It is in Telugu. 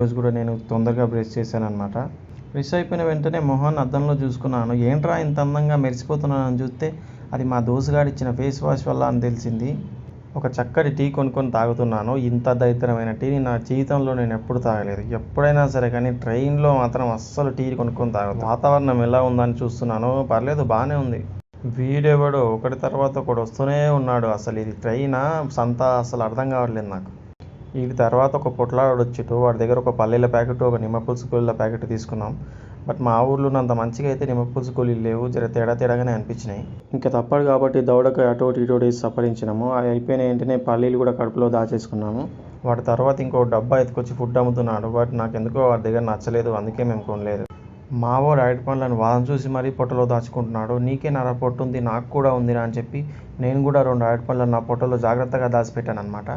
రోజు కూడా నేను తొందరగా బ్రష్ చేశాను అనమాట బ్రష్ అయిపోయిన వెంటనే మొహాన్ని అద్దంలో చూసుకున్నాను. ఏంట్రా ఇంత అందంగా మెరిసిపోతున్నానని చూస్తే అది మా దోసుగాడు ఇచ్చిన ఫేస్ వాష్ వల్ల అని తెలిసింది. ఒక చక్కటి టీ కొనుక్కొని తాగుతున్నాను. ఇంత దరిద్రమైన టీని నా జీవితంలో నేను ఎప్పుడు తాగలేదు. ఎప్పుడైనా సరే కానీ ట్రైన్లో మాత్రం అస్సలు టీ కొనుక్కొని తాగదు వాతావరణం ఎలా ఉందని చూస్తున్నాను పర్లేదు బాగానే ఉంది. వీడెవడో ఒకటి తర్వాత ఒకటి వస్తూనే ఉన్నాడు. అసలు ఇది ట్రైనా? సంత? అసలు అర్థం కావట్లేదు నాకు. వీటి తర్వాత ఒక పొట్లాడు వచ్చిట్టు వాడి దగ్గర ఒక పల్లెల ప్యాకెట్ ఒక నిమ్మ పులుసు గోళీల ప్యాకెట్ తీసుకున్నాం. బట్ మా ఊర్లో ఉన్నంత మంచిగా అయితే నిమ్మ పులుసు గోళీలు లేవు జర తేడా తేడాగానే అనిపించినాయి. ఇంకా తప్పదు కాబట్టి దౌడకు అటు ఇటు వేసి సపరించినాము అవి అయిపోయిన వెంటనే పల్లీలు కూడా కడుపులో దాచేసుకున్నాము. వాటి తర్వాత ఇంకో డబ్బా ఎత్తుకొచ్చి ఫుడ్ అమ్ముతున్నాడు. బట్ నాకు ఎందుకో వాడి దగ్గర నచ్చలేదు అందుకే మేము కొనలేదు. మావోడు అరటి పండ్లను వాదం చూసి మరీ పొట్టలో దాచుకుంటున్నాడు. నీకే నర పొట్టు ఉంది నాకు కూడా ఉందిరా అని చెప్పి నేను కూడా రెండు అరటి పండ్లను నా పొట్టలో జాగ్రత్తగా దాచిపెట్టాను అనమాట